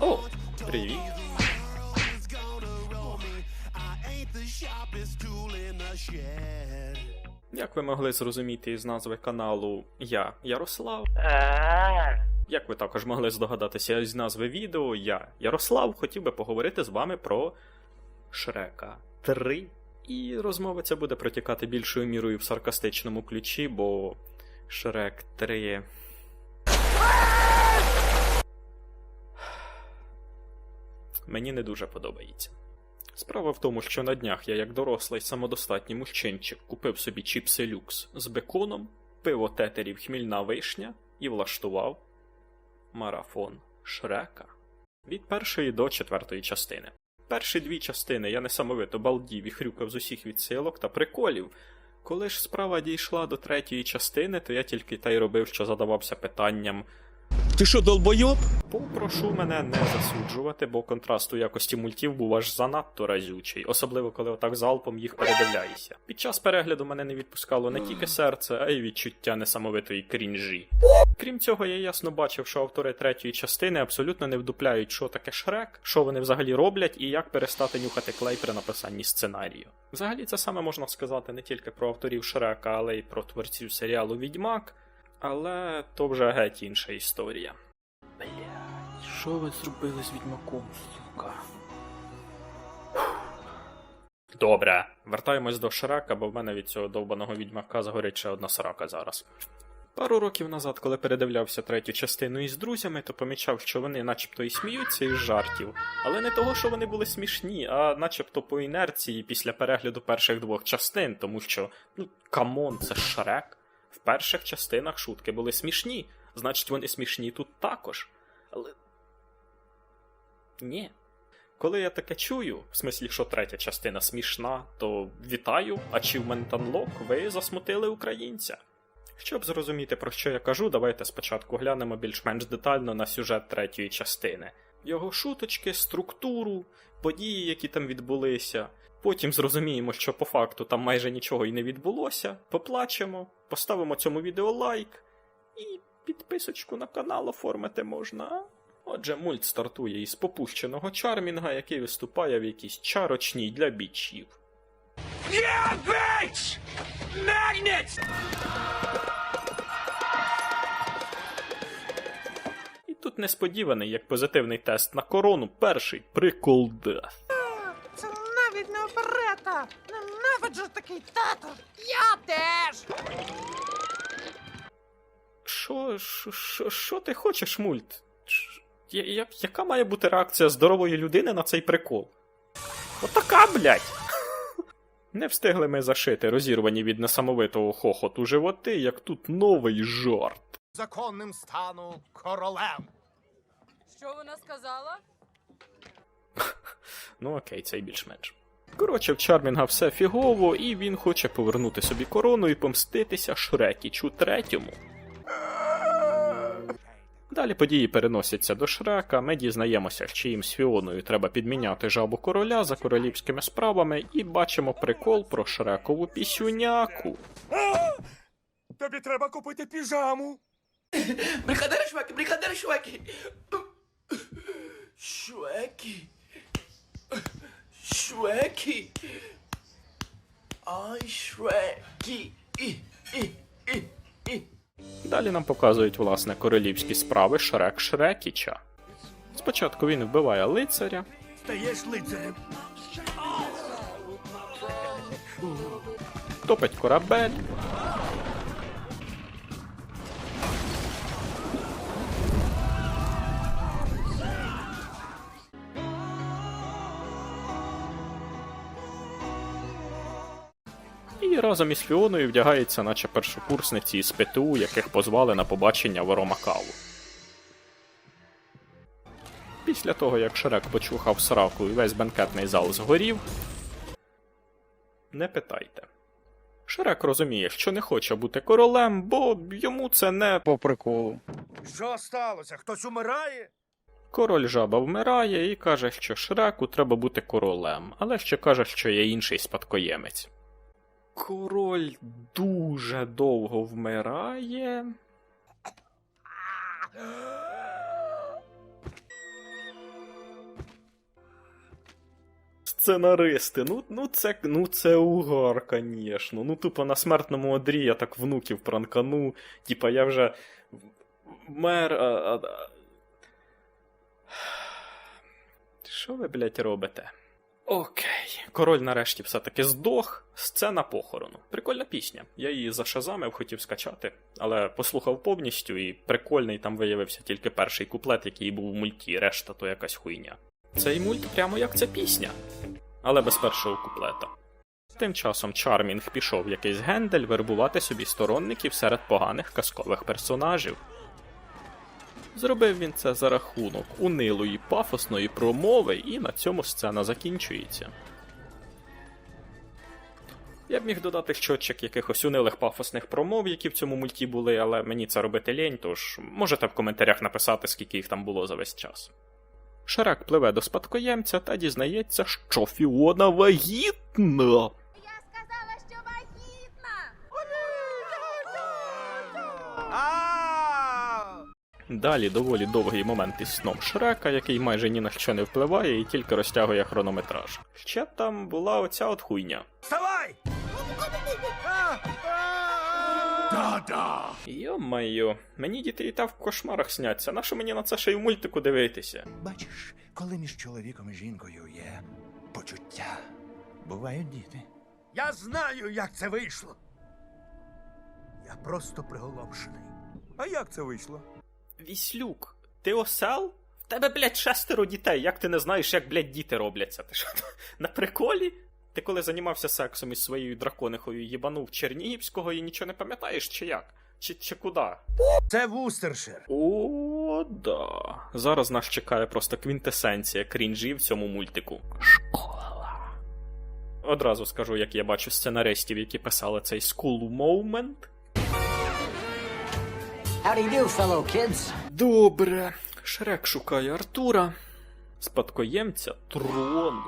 О, привіт. Як ви могли зрозуміти із назви каналу Я Ярослав? Як ви також могли здогадатися із назви відео, я Ярослав хотів би поговорити з вами про Шрека 3. І розмова ця буде протікати більшою мірою в саркастичному ключі, бо Шрек 3. Мені не дуже подобається. Справа в тому, що на днях я, як дорослий самодостатній мужчинчик, купив собі чіпси люкс з беконом, пиво тетерів хмільна вишня і влаштував марафон Шрека від першої до четвертої частини. Перші дві частини я несамовито балдів і хрюкав з усіх відсилок та приколів. Коли ж справа дійшла до третьої частини, то я тільки та й робив, що задавався питанням Ти що, долбойоб? Попрошу мене не засуджувати, бо контраст у якості мультів був аж занадто разючий, особливо коли отак залпом їх передивляєшся. Під час перегляду мене не відпускало не тільки серце, а й відчуття несамовитої крінжі. Крім цього, я ясно бачив, що автори третьої частини абсолютно не вдупляють, що таке шрек, що вони взагалі роблять і як перестати нюхати клей при написанні сценарію. Взагалі, це саме можна сказати не тільки про авторів Шрека, але й про творців серіалу Відьмак. Але то вже геть інша історія. Блять, Що ви зробили з відьмаком, сука? Добре, вертаємось до Шрека, бо в мене від цього довбаного відьмака згорить ще одна срака зараз. Пару років назад, коли передивлявся третю частину із друзями, то помічав, що вони начебто і сміються із жартів, але не того, що вони були смішні, а начебто по інерції після перегляду перших двох частин, тому що, ну, камон, це Шрек. Перших частинах шутки були смішні, значить вони смішні тут також. Але. Ні. Коли я таке чую, в смислі, що третя частина смішна, то вітаю, Achievement Unlock, ви засмутили українця. Щоб зрозуміти, про що я кажу, давайте спочатку глянемо більш-менш детально на сюжет третьої частини. Його шуточки, структуру, події, які там відбулися. Потім зрозуміємо, що по факту там майже нічого і не відбулося. Поплачемо, поставимо цьому відео лайк і підписочку на канал оформити можна. Отже, мульт стартує із попущеного чармінга, який виступає в якійсь чарочній для бічів. Yeah, bitch! Magnets! І тут несподіваний, як позитивний тест на корону, перший прикол Деф. Навіть! Ненавиджу такий театр! Я теж! Що, що, що, що ти хочеш, мульт? Я- я- яка має бути реакція здорової людини на цей прикол? Отака, блядь! Не встигли ми зашити, розірвані від несамовитого хохоту животи, як тут новий жарт. законним стану королем. Що вона сказала? Ну окей, це й більш-менш. Коротше, в Чармінга все фігово, і він хоче повернути собі корону і помститися Шрекічу третьому. Далі події переносяться до Шрека, ми дізнаємося, що їм з Фіоною треба підміняти жабу короля за королівськими справами, і бачимо прикол про Шрекову пісюняку. Тобі треба купити піжаму. Brincadeira, Shrek, brincadeira, Shrek. Shrek. Shrek. Ай, Shrek. І, і, і, і. Далі нам показують власне королівські справи Шрек Шрекіча. Спочатку він вбиває лицаря, Стаєш лицарем. топить корабель. Разом із Фіоною вдягається, наче першокурсниці із ПТУ, яких позвали на побачення в Ромакаву. Після того, як Шрек почухав сраку і весь бенкетний зал згорів, не питайте. Шрек розуміє, що не хоче бути королем, бо йому це не По приколу. Що сталося? Хтось умирає? король жаба вмирає і каже, що Шреку треба бути королем, але ще каже, що є інший спадкоємець. Король дуже довго вмирає. Сценаристи, ну ну це ну це угар, звісно. Ну, тупо на смертному одрі я так внуків пранкану. Типа я вже мер. Що ви, блять, робите? Окей, король нарешті все-таки здох. Сцена похорону. Прикольна пісня. Я її зашазамив, хотів скачати, але послухав повністю, і прикольний там виявився тільки перший куплет, який був у мульті, решта то якась хуйня. Цей мульт прямо як ця пісня, але без першого куплета. Тим часом Чармінг пішов якийсь гендель вербувати собі сторонників серед поганих казкових персонажів. Зробив він це за рахунок унилої пафосної промови, і на цьому сцена закінчується. Я б міг додати щотчик якихось унилих пафосних промов, які в цьому мульті були, але мені це робити лінь, тож можете в коментарях написати, скільки їх там було за весь час. Шрек пливе до спадкоємця та дізнається, що Фіона вагітна. Далі доволі довгий момент із сном Шрека, який майже ні на що не впливає і тільки розтягує хронометраж. Ще там була оця от хуйня. Вставай! А! А! Йо-майо, мені діти і та в кошмарах сняться. Нащо мені на це ще й в мультику дивитися? Бачиш, коли між чоловіком і жінкою є почуття, бувають діти. Я знаю, як це вийшло. Я просто приголомшений. А як це вийшло? Віслюк, ти осел? В тебе, блядь, шестеро дітей. Як ти не знаєш, як, блядь, діти робляться? Ти що, на приколі? Ти коли займався сексом із своєю драконихою їбанув Чернігівського і нічого не пам'ятаєш, чи як? Чи, чи куди? Це Вустершир. О, да. Зараз нас чекає просто квінтесенція крінжі в цьому мультику. Школа. Одразу скажу, як я бачу сценаристів, які писали цей School Moment. How do, fellow kids? Добре. Шрек шукає Артура, спадкоємця трону.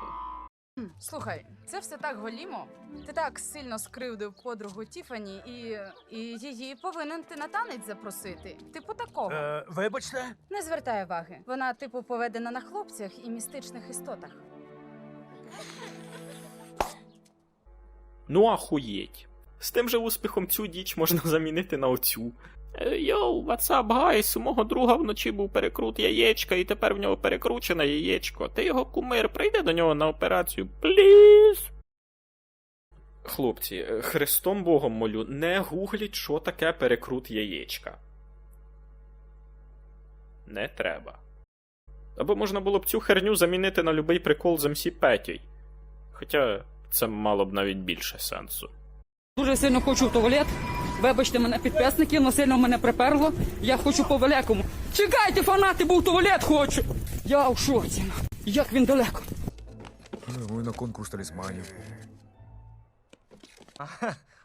Слухай, це все так голімо. Ти так сильно скривдив подругу Тіфані, і, і її повинен ти на танець запросити. Типу такого. Е, вибачте, Не звертай уваги. Вона, типу, поведена на хлопцях і містичних істотах. Ну ахуєть. З тим же успіхом цю діч можна замінити на оцю. Е, Йоу, up, guys? У мого друга вночі був перекрут яєчка, і тепер в нього перекручене яєчко. Ти його кумир, прийди до нього на операцію, пліз. Хлопці, е, Христом Богом молю, не гугліть, що таке перекрут яєчка. Не треба. Або можна було б цю херню замінити на любий прикол з МС Петій. Хоча це мало б навіть більше сенсу. Дуже сильно хочу в туалет. Вибачте мене підписники, але сильно мене приперло. Я хочу по великому. Чекайте, фанати, бо в туалет хочу. Я у шоці. Як він далеко. Ми на конкурс талісманів.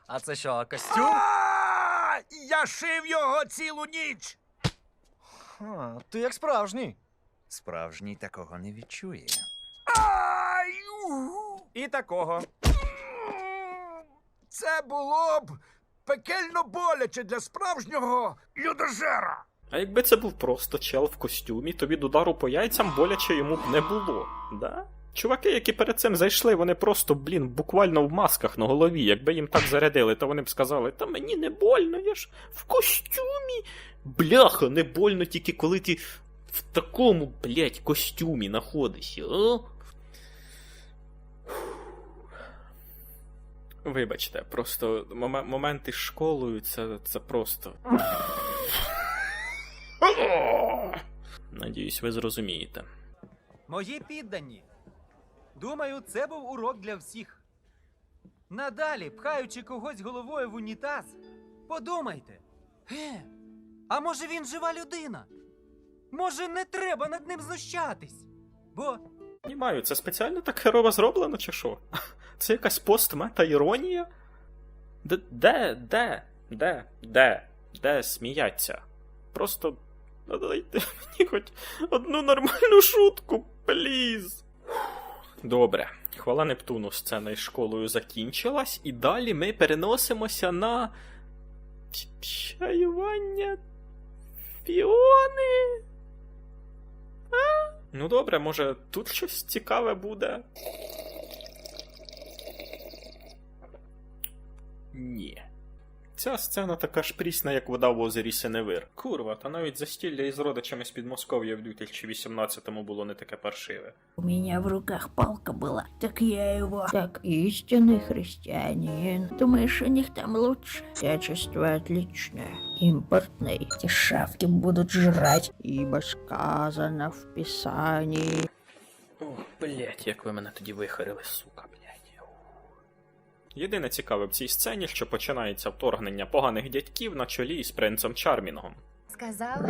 А це що, костюм? Я шив його цілу ніч. Ти як справжній. Справжній такого не відчує. І такого. Це було б пекельно боляче для справжнього людожера. А якби це був просто чел в костюмі, то від удару по яйцям боляче йому б не було, да? Чуваки, які перед цим зайшли, вони просто, блін, буквально в масках на голові. Якби їм так зарядили, то вони б сказали, та мені не больно, я ж в костюмі. Бляха, не больно тільки коли ти в такому, блядь, костюмі знаходишся, а? Вибачте, просто моме- моменти з школою це, це просто. Надіюсь, ви зрозумієте. Мої піддані. Думаю, це був урок для всіх. Надалі, пхаючи когось головою в унітаз, подумайте. Е, а може він жива людина? Може, не треба над ним знущатись? Бо Понімаю, це спеціально так херово зроблено, чи що? Це якась постмета іронія? Де, де, де, де, де, де сміяться? Просто дайте мені хоч одну нормальну шутку, пліз. Добре, хвала Нептуну, сцена із школою закінчилась, і далі ми переносимося на чаювання Фіони. Ну добре, може тут щось цікаве буде. Ні. Ця сцена така ж прісна, як вода в озері Сеневир. Курва, та навіть застілля із родичами з Підмосков'я в 2018-му було не таке паршиве. У меня в руках палка была, так я его... Так, истинный христианин. Думаешь, у них там лучше? Качество отличное. Импортный. Эти шавки будут жрать. Ибо сказано в Писании. Ох, блять, як ви мене тоді вихарили, сука, блять. Єдине цікаве в цій сцені, що починається вторгнення поганих дядьків на чолі із принцем Чармінгом. Сказала?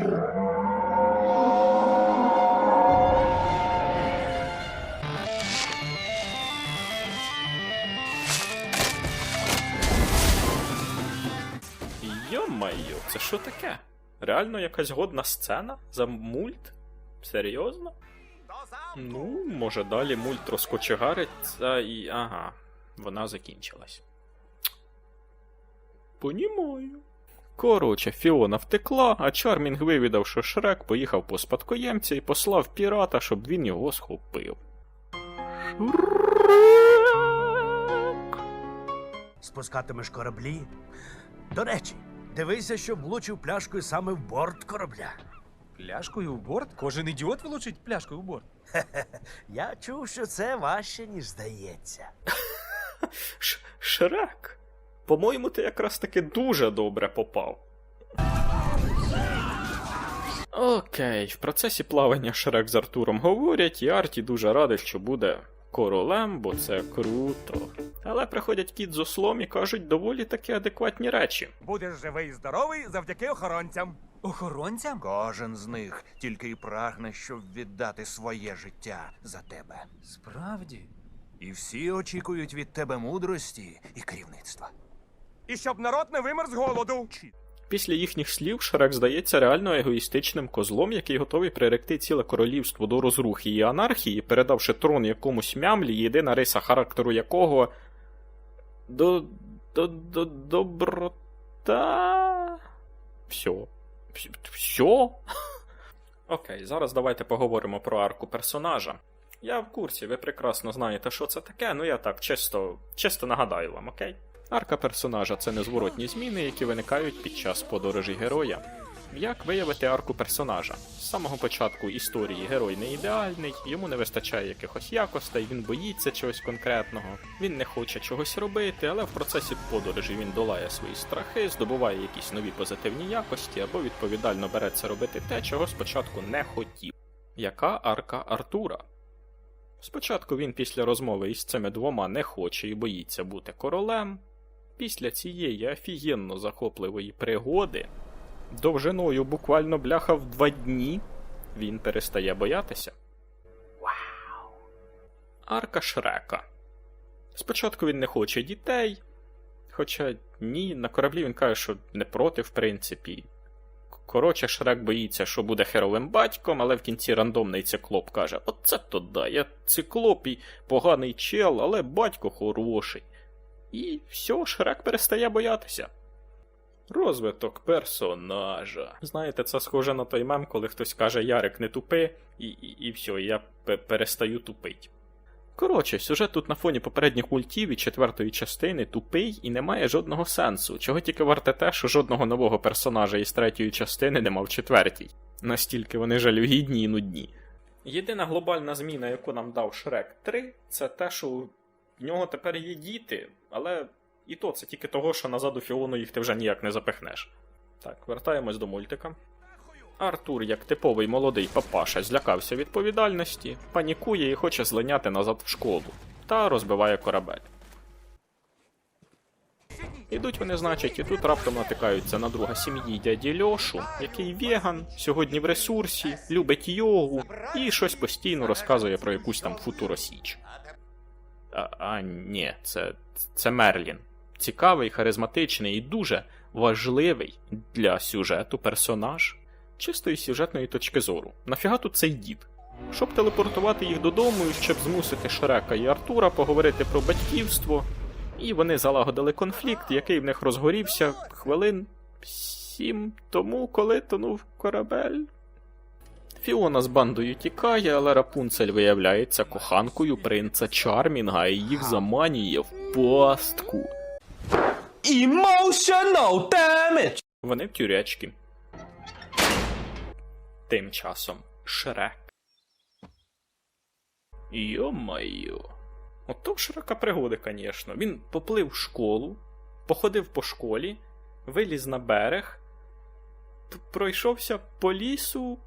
Йо-майо, це що таке? Реально якась годна сцена? За мульт? Серйозно? Ну, може далі мульт розкочегариться і. ага, вона закінчилась. Понімаю. Коротше, Фіона втекла, а Чармінг вивідав, що Шрек поїхав по спадкоємця і послав пірата, щоб він його схопив. Спускатимеш кораблі? До речі, дивися, щоб влучив пляшкою саме в борт корабля. Пляшкою в борт? Кожен ідіот влучить пляшкою в борт. Я чув, що це важче, ніж здається. Ш- Шрек. По-моєму, ти якраз таки дуже добре попав. Окей, в процесі плавання Шрек з Артуром говорять, і Арті дуже радий, що буде королем, бо це круто. Але приходять кіт з ослом і кажуть доволі таки адекватні речі. Будеш живий і здоровий завдяки охоронцям. Охоронцям? Кожен з них тільки й прагне, щоб віддати своє життя за тебе. Справді. І всі очікують від тебе мудрості і керівництва. І щоб народ не вимер з голоду. Після їхніх слів Шрек здається реально егоїстичним козлом, який готовий приректи ціле королівство до розрухи і анархії, передавши трон якомусь мямлі, єдина риса характеру якого. До. до. до. доброта. Все. Все? Окей, зараз давайте поговоримо про арку персонажа. Я в курсі, ви прекрасно знаєте, що це таке, ну я так чисто, чисто нагадаю вам, окей? Арка персонажа це незворотні зміни, які виникають під час подорожі героя. Як виявити арку персонажа? З самого початку історії герой не ідеальний, йому не вистачає якихось якостей, він боїться чогось конкретного, він не хоче чогось робити, але в процесі подорожі він долає свої страхи, здобуває якісь нові позитивні якості або відповідально береться робити те, чого спочатку не хотів. Яка арка Артура? Спочатку він після розмови із цими двома не хоче і боїться бути королем. Після цієї офігенно захопливої пригоди, довжиною буквально бляха в два дні, він перестає боятися. Вау! Арка Шрека. Спочатку він не хоче дітей. Хоча ні, на кораблі він каже, що не проти, в принципі. Коротше, Шрек боїться, що буде херовим батьком, але в кінці рандомний циклоп каже: Оце то да, я циклоп і поганий чел, але батько хороший. І все, Шрек перестає боятися. Розвиток персонажа. Знаєте, це схоже на той мем, коли хтось каже Ярик не тупи, і, і, і все, я перестаю тупить. Коротше, сюжет тут на фоні попередніх ультів і четвертої частини тупий і не має жодного сенсу, чого тільки варте те, що жодного нового персонажа із третьої частини нема в четвертій. Настільки вони жалюгідні і нудні. Єдина глобальна зміна, яку нам дав Шрек 3, це те, що в нього тепер є діти, але і то це тільки того, що назад у Фіону їх ти вже ніяк не запихнеш. Так, вертаємось до мультика. Артур, як типовий молодий папаша, злякався відповідальності, панікує і хоче злиняти назад в школу та розбиває корабель. Ідуть вони, значить, і тут раптом натикаються на друга сім'ї дяді Льошу, який веган, сьогодні в ресурсі, любить йогу і щось постійно розказує про якусь там футуросіч. А, а ні, це, це Мерлін. Цікавий, харизматичний і дуже важливий для сюжету персонаж чистої сюжетної точки зору. Нафіга тут цей дід? Щоб телепортувати їх додому, і щоб змусити Шрека і Артура поговорити про батьківство, і вони залагодили конфлікт, який в них розгорівся хвилин сім тому, коли тонув корабель. Фіона з бандою тікає, але Рапунцель виявляється коханкою принца Чармінга і їх заманює в пастку. Emotional damage! Вони в тюрячки. Тим часом Шрек. Йо-майо. Ото Шрека пригоди, звісно. Він поплив в школу, походив по школі, виліз на берег, пройшовся по лісу,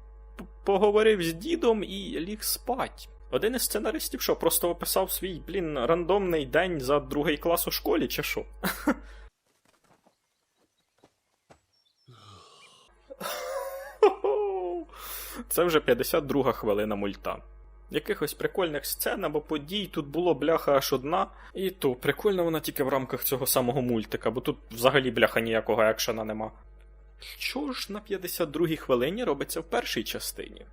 поговорив з дідом і ліг спать. Один із сценаристів, що просто описав свій, блін, рандомний день за другий клас у школі, чи що? Це вже 52 хвилина мульта. Якихось прикольних сцен або подій тут було бляха аж одна, і то прикольна вона тільки в рамках цього самого мультика, бо тут взагалі бляха ніякого екшена нема. Що ж на 52-й хвилині робиться в першій частині?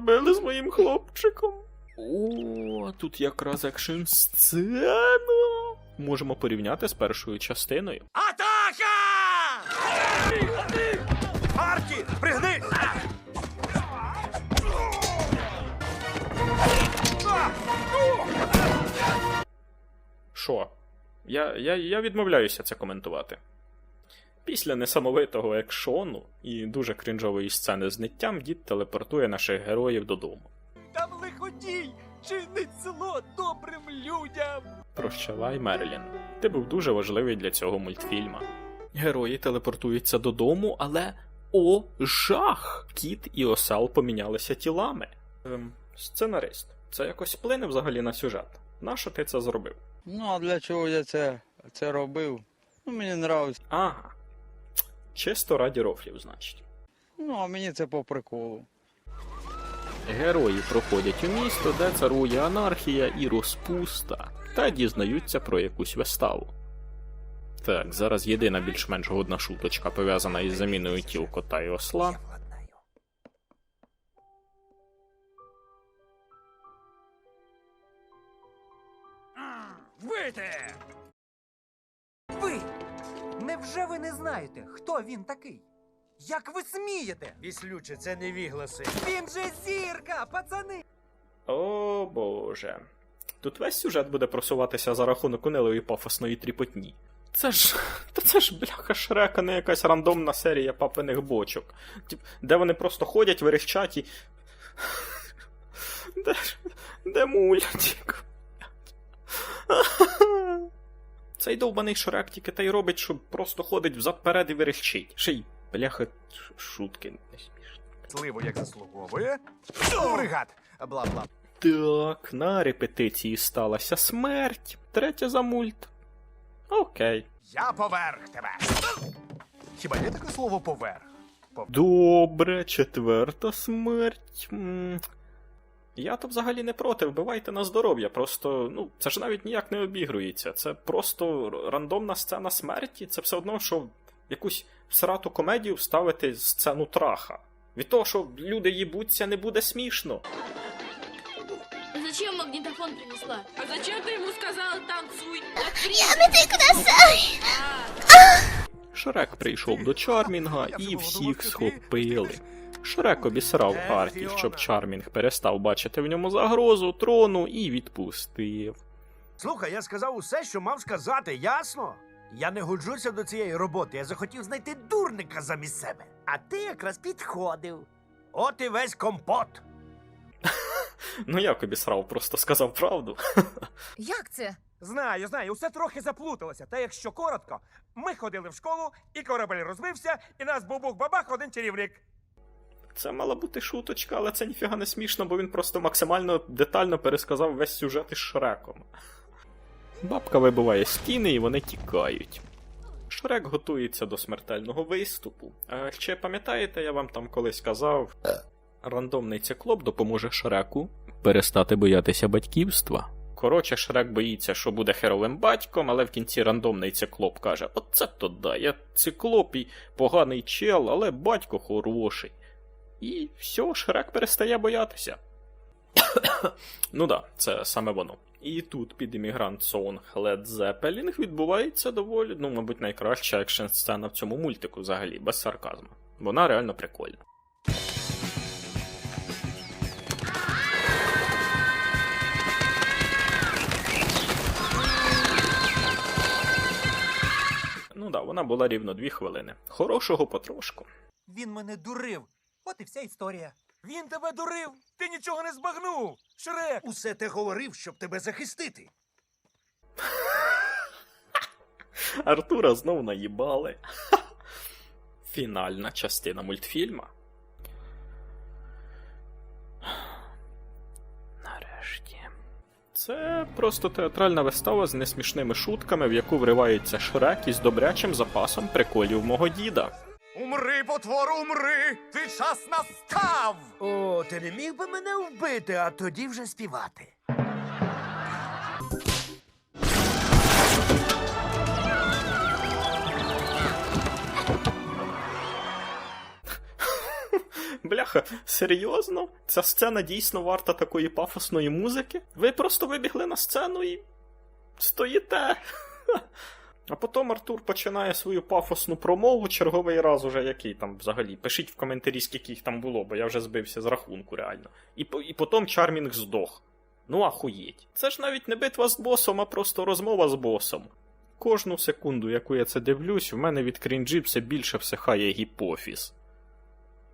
Що зробили з моїм хлопчиком? О, тут якраз екшн сцена. Можемо порівняти з першою частиною. Атака! Арті, пригнись! Що? Я, я, я відмовляюся це коментувати. Після несамовитого екшону і дуже крінжової сцени з ниттям дід телепортує наших героїв додому. Там лиходій чинить зло добрим людям. Прощавай, Мерлін. Ти був дуже важливий для цього мультфільма. Герої телепортуються додому, але о, жах! Кіт і осел помінялися тілами. Ем, сценарист, це якось вплине взагалі на сюжет. Нащо ти це зробив? Ну, а для чого я це, це робив? Ну, мені нравиться. Ага. Чисто раді рофлів, значить. Ну, а мені це по приколу. Герої проходять у місто, де царує анархія і розпуста, та дізнаються про якусь виставу. Так, зараз єдина більш-менш годна шуточка пов'язана із заміною тіл кота і осла. Знаєте, хто він такий? Як ви смієте? Віслюче, це не вігласи. Він же зірка, пацани! О боже. Тут весь сюжет буде просуватися за рахунок унилої пафосної тріпотні. Це ж. Та це ж бляха шрека, не якась рандомна серія папиних бочок. Тип, де вони просто ходять, верещать і. Де, ж- де мультик? Цей довбаний шрек тільки та й робить, що просто ходить взад-перед і верещить. Ще й, бляха, ш- шутки не смішні. Сливо як заслуговує. Бригад! Бла-бла. Так, на репетиції сталася смерть. Третя за мульт. Окей. Я поверх тебе. Хіба є таке слово поверх? Добре, четверта смерть. М, Я то взагалі не проти, вбивайте на здоров'я. Просто, ну, це ж навіть ніяк не обігрується. Це просто рандомна сцена смерті. Це все одно, що в якусь срату комедію вставити сцену траха. Від того, що люди їбуться, не буде смішно. Зачем магнитофон принесла? А зачем ты ему сказала танцуй? Шрек прийшов до Чармінга і всіх схопили. Шрек обісрав Арті, щоб Чармінг перестав бачити в ньому загрозу трону і відпустив. Слухай, я сказав усе, що мав сказати, ясно? Я не годжуся до цієї роботи. Я захотів знайти дурника замість себе. А ти якраз підходив. От і весь компот. Ну як обісрав, просто сказав правду. Як це? Знаю, знаю, усе трохи заплуталося. Та якщо коротко, ми ходили в школу, і корабель розбився, і нас бубух-бабах один чарівник. Це мала бути шуточка, але це ніфіга не смішно, бо він просто максимально детально пересказав весь сюжет із Шреком. Бабка вибиває стіни і вони тікають. Шрек готується до смертельного виступу. А ще пам'ятаєте, я вам там колись казав, рандомний циклоп допоможе Шреку перестати боятися батьківства. Коротше, Шрек боїться, що буде херовим батьком, але в кінці рандомний циклоп каже: Оце то да, я циклоп і поганий чел, але батько хороший. І все, Шрек перестає боятися. ну да, це саме воно. І тут під іммігрант сонг Led Zeppelin відбувається доволі, ну, мабуть, найкраща екшн сцена в цьому мультику взагалі, без сарказму. Вона реально прикольна. Ну да, вона була рівно дві хвилини. Хорошого потрошку. Він мене дурив. От і вся історія. Він тебе дурив! Ти нічого не збагнув! Шрек! Усе те говорив, щоб тебе захистити. Артура знов наїбали. Фінальна частина мультфільма. Нарешті. Це просто театральна вистава з несмішними шутками, в яку вривається Шрек із добрячим запасом приколів мого діда. Умри, потвору, умри! Твій час настав! О, ти не міг би мене вбити, а тоді вже співати. Бляха, серйозно? Ця сцена дійсно варта такої пафосної музики? Ви просто вибігли на сцену і стоїте. А потім Артур починає свою пафосну промову черговий раз уже який там взагалі. Пишіть в коментарі, скільки їх там було, бо я вже збився з рахунку реально. І, і потім Чармінг здох. Ну ахуєть. Це ж навіть не битва з босом, а просто розмова з босом. Кожну секунду, яку я це дивлюсь, в мене від крінджі все більше всихає гіпофіз.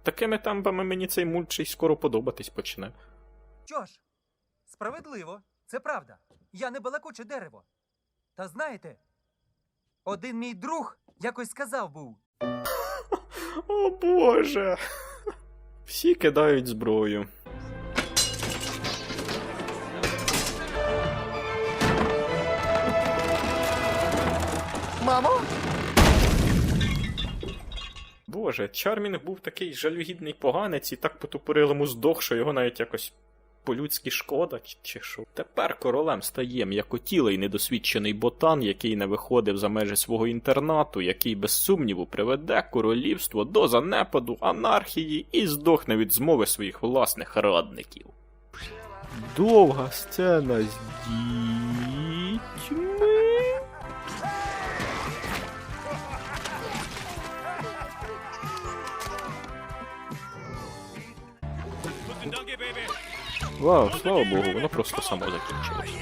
Такими темпами мені цей мульт ще й скоро подобатись почне. Що ж, справедливо, це правда. Я не балакуче дерево. Та знаєте, один мій друг якось сказав був. О боже. Всі кидають зброю. Мамо? Боже, Чармінг був такий жалюгідний поганець і так потупорилому здох, що його навіть якось по-людськи шкода, чи- що. Тепер королем стає м'якотілий недосвідчений ботан, який не виходив за межі свого інтернату, який без сумніву приведе королівство до занепаду, анархії і здохне від змови своїх власних радників. Довга сцена з дітьми. Вау, слава Богу, воно просто само закінчилось.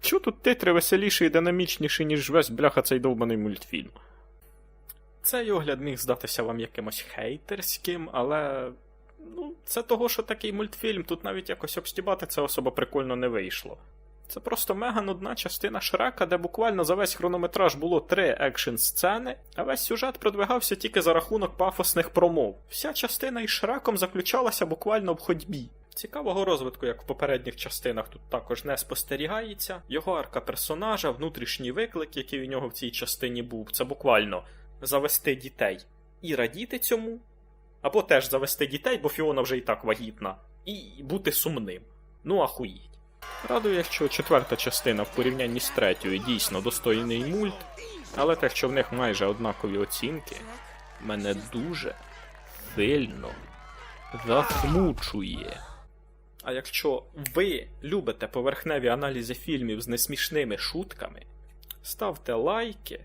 Чо тут титри веселіші і динамічніші, ніж весь бляха цей довбаний мультфільм? Цей огляд міг здатися вам якимось хейтерським, але. Ну, це того, що такий мультфільм, тут навіть якось обстібати це особо прикольно не вийшло. Це просто мега нудна частина Шрека, де буквально за весь хронометраж було три екшн сцени, а весь сюжет продвигався тільки за рахунок пафосних промов. Вся частина із Шреком заключалася буквально в ходьбі. Цікавого розвитку, як в попередніх частинах, тут також не спостерігається. Його арка персонажа, внутрішній виклик, який у нього в цій частині був, це буквально завести дітей і радіти цьому, або теж завести дітей, бо Фіона вже і так вагітна, і бути сумним. Ну ахуїть. Радує, що четверта частина в порівнянні з третьою дійсно достойний мульт, але те, що в них майже однакові оцінки, мене дуже сильно засмучує. А якщо ви любите поверхневі аналізи фільмів з несмішними шутками, ставте лайки,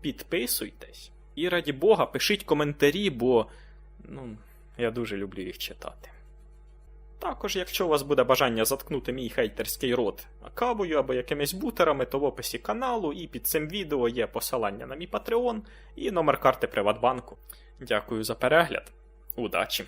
підписуйтесь і раді Бога пишіть коментарі, бо ну, я дуже люблю їх читати. Також, якщо у вас буде бажання заткнути мій хейтерський рот кавою або якимись бутерами, то в описі каналу і під цим відео є посилання на мій Patreon і номер карти Приватбанку. Дякую за перегляд. Удачі!